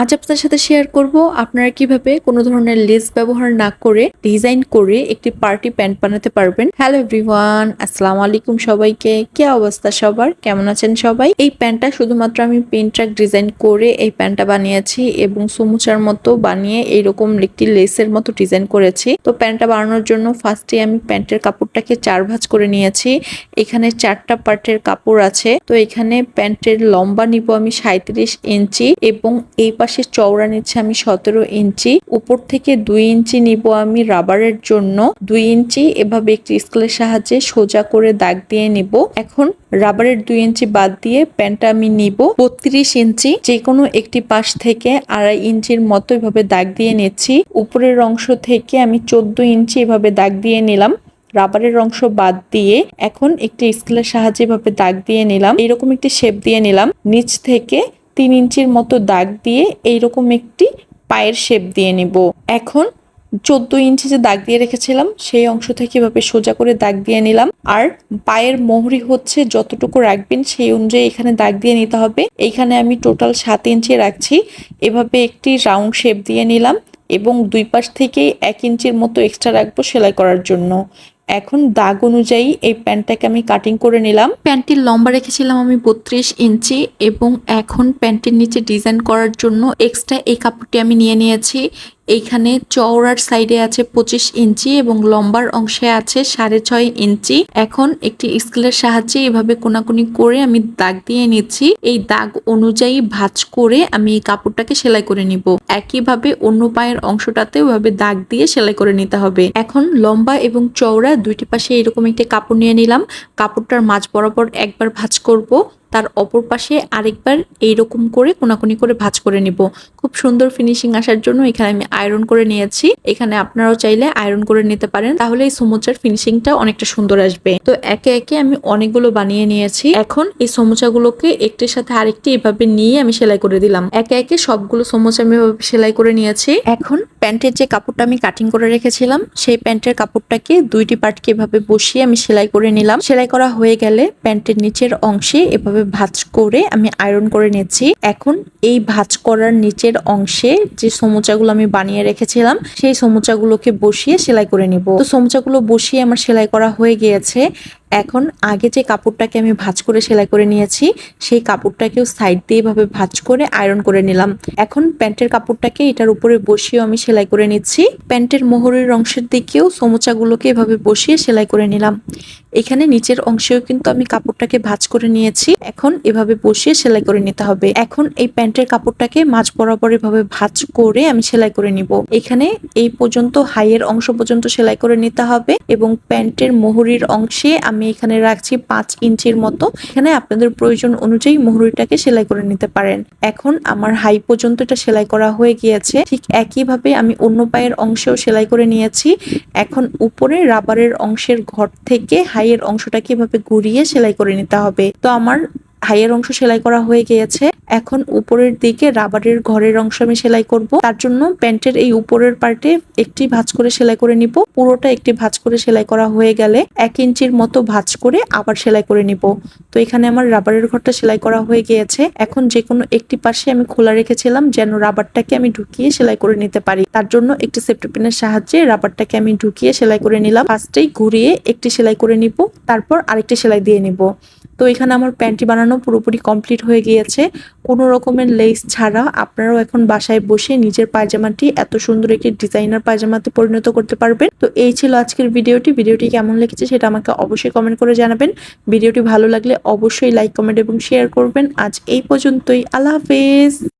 আজ আপনার সাথে শেয়ার করব আপনারা কীভাবে কোনো ধরনের লেস ব্যবহার না করে ডিজাইন করে একটি পার্টি প্যান্ট বানাতে পারবেন। হ্যালো এভরিওয়ান আসসালামু আলাইকুম সবাইকে। কি অবস্থা সবার? কেমন আছেন সবাই? এই প্যান্টটা শুধুমাত্র আমি পেন ট্রাক ডিজাইন করে এই প্যান্টটা বানিয়েছি এবং সমুচার মতো বানিয়ে এইরকম একটি লেসের মতো ডিজাইন করেছি। তো প্যান্টটা বানানোর জন্য ফার্স্টে আমি প্যান্টের কাপড়টাকে চার ভাঁজ করে নিয়েছি। এখানে চারটা পার্টের কাপড় আছে। তো এখানে প্যান্টের লম্বা নিব আমি সাঁত্রিশ ইঞ্চি এবং এই পাশে চওড়া নিচ্ছে আমি সতেরো ইঞ্চি, উপর থেকে দুই ইঞ্চি নিব আমি রাবারের জন্য। দুই ইঞ্চি এভাবে একটি স্কেলের সাহায্যে সোজা করে দাগ দিয়ে নিব। এখন রাবারের দুই ইঞ্চি বাদ দিয়ে প্যান্টটা আমি নিব। বত্রিশ ইঞ্চি যে কোনো একটি পাশ থেকে আড়াই ইঞ্চির মতো এভাবে দাগ দিয়ে নিচ্ছি। উপরের অংশ থেকে আমি চোদ্দ ইঞ্চি এভাবে দাগ দিয়ে নিলাম। রাবারের অংশ বাদ দিয়ে এখন একটি স্কেলের সাহায্যে এভাবে দাগ দিয়ে নিলাম। এরকম একটি শেপ দিয়ে নিলাম। নিচ থেকে তিন ইঞ্চির মতো দাগ দিয়ে এইরকম একটি পায়ের শেপ দিয়ে নিব। এখন চোদ্দ ইঞ্চি যে দাগ দিয়ে রেখেছিলাম, সেই অংশ থেকে এভাবে সোজা করে দাগ দিয়ে নিলাম। আর পায়ের মোহরি হচ্ছে যতটুকু রাখবেন সেই অনুযায়ী এখানে দাগ দিয়ে নিতে হবে। এইখানে আমি টোটাল সাত ইঞ্চি রাখছি। এভাবে একটি রাউন্ড শেপ দিয়ে নিলাম এবং দুই পাশ থেকে এক ইঞ্চির মতো এক্সট্রা রাখব সেলাই করার জন্য। এখন দাগ অনুযায়ী এই প্যান্টটাকে আমি কাটিং করে নিলাম। প্যান্টটির লম্বা রেখেছিলাম আমি বত্রিশ ইঞ্চি এবং এখন প্যান্টের নিচে ডিজাইন করার জন্য এক্সট্রা এই কাপড়টি আমি নিয়ে নিয়েছি। এইখানে চওড়ার সাইডে আছে পঁচিশ ইঞ্চি এবং লম্বার অংশে আছে সাড়ে ছয় ইঞ্চি। এখন একটি স্কেলের সাহায্যে এভাবে কোনাকুনি করে আমি দাগ দিয়ে নিচ্ছি। এই দাগ অনুযায়ী ভাঁজ করে আমি এই কাপড়টাকে সেলাই করে নিব। একইভাবে অন্য পায়ের অংশটাতে ওভাবে দাগ দিয়ে সেলাই করে নিতে হবে। এখন লম্বা এবং চওড়া দুইটি পাশে এরকম একটি কাপড় নিয়ে নিলাম। কাপড়টার মাঝ বরাবর একবার ভাঁজ করব। তার অপর পাশে আরেকবার এইরকম করে কোনাকুনি করে ভাঁজ করে নিব। খুব সুন্দর ফিনিশিং আসার জন্য এখানে আমি আয়রন করে নিয়েছি। এখানে আপনারাও চাইলে আয়রন করে নিতে পারেন। তাহলে এই সমুচার ফিনিশিংটা অনেকটা সুন্দর আসবে। তো একে একে আমি অনেকগুলো বানিয়ে নিয়েছি। এখন এই সমুচাগুলোকে একটির সাথে আরেকটি এভাবে নিয়ে আমি সেলাই করে দিলাম। একে একে সবগুলো সমুচা আমি এভাবে সেলাই করে নিয়েছি। এখন প্যান্টের যে কাপড়টা আমি কাটিং করে রেখেছিলাম, সেই প্যান্টের কাপড়টাকে দুইটি পার্টকে এভাবে বসিয়ে আমি সেলাই করে নিলাম। সেলাই করা হয়ে গেলে প্যান্টের নিচের অংশে এভাবে ভাঁজ করে আমি আয়রন করে নিচ্ছি এখন এই ভাজ করার নিচের অংশে যে সমুচাগুলো আমি বানিয়ে রেখেছিলাম, সেই সমুচাগুলোকে বসিয়ে সেলাই করে নিব। তো সমুচাগুলো বসিয়ে আমার সেলাই করা হয়ে গিয়েছে। এখন আগে যে কাপড়টাকে আমি ভাঁজ করে সেলাই করে নিয়েছি, সেই কাপড়টাকেও সাইড দিয়ে এভাবে ভাঁজ করে আয়রন করে নিলাম। এখন প্যান্টের কাপড়টাকে এটার উপরে বসিয়েও আমি সেলাই করে নিচ্ছি। প্যান্টের মোহরের অংশের দিকেও সমুচাগুলোকে এভাবে বসিয়ে সেলাই করে নিলাম। এখানে নিচের অংশেও কিন্তু আমি কাপড়টাকে ভাঁজ করে নিয়েছি। এখন এভাবে বসিয়ে সেলাই করে নিতে হবে। এখন এই প্যান্টের কাপড়টাকে মাঝ বরাবর এভাবে ভাঁজ করে আমি সেলাই করে নিব। এখানে এই পর্যন্ত হাইয়ের অংশ পর্যন্ত সেলাই করে নিতে হবে এবং প্যান্টের মোহরির অংশে এখানে রাখছি পাঁচ ইঞ্চির মতো। এখানে আপনাদের প্রয়োজন অনুযায়ী মোহরিটাকে সেলাই করে নিতে পারেন। এখন আমার হাই পর্যন্ত এটা সেলাই করা হয়ে গিয়েছে। ঠিক একইভাবে আমি অন্য পায়ের অংশেও সেলাই করে নিয়েছি। এখন উপরে রাবারের অংশের ঘর থেকে হাইয়ের অংশটাকে এভাবে ঘুরিয়ে সেলাই করে নিতে হবে। তো আমার হাইয়ের অংশ সেলাই করা হয়ে গিয়েছে। এখন উপরের দিকে রাবারের ঘরের অংশ আমি সেলাই করব। তার জন্য প্যান্টের এই উপরের পার্টে একটি ভাঁজ করে সেলাই করে নিব। পুরোটা একটি ভাঁজ করে সেলাই করা হয়ে গেলে এক ইঞ্চির মতো ভাঁজ করে আবার সেলাই করে নিব। তো এখানে আমার রাবারের ঘরটা সেলাই করা হয়ে গিয়েছে। এখন যে কোনো একটি পাশে আমি খোলা রেখেছিলাম যেন রাবারটাকে আমি ঢুকিয়ে সেলাই করে নিতে পারি। তার জন্য একটি সেফটি সাহায্যে রাবারটাকে আমি ঢুকিয়ে সেলাই করে নিলাম। ফার্স্টেই ঘুরিয়ে একটি সেলাই করে নিব, তারপর আরেকটি সেলাই দিয়ে নিব। তো এখানে আমার প্যান্টটি বানানো পুরোপুরি কমপ্লিট হয়ে গিয়েছে। কোনো রকমের লেস ছাড়া আপনারাও এখন বাসায় বসে নিজের পায়জামাটি এত সুন্দর একটি ডিজাইনার পায়জামাতে পরিণত করতে পারবেন। তো এই ছিল আজকের ভিডিওটি। ভিডিওটি কেমন লেগেছে সেটা আমাকে অবশ্যই কমেন্ট করে জানাবেন। ভিডিওটি ভালো লাগলে অবশ্যই লাইক কমেন্ট এবং শেয়ার করবেন। আজ এই পর্যন্তই। আল্লাহ হাফেজ।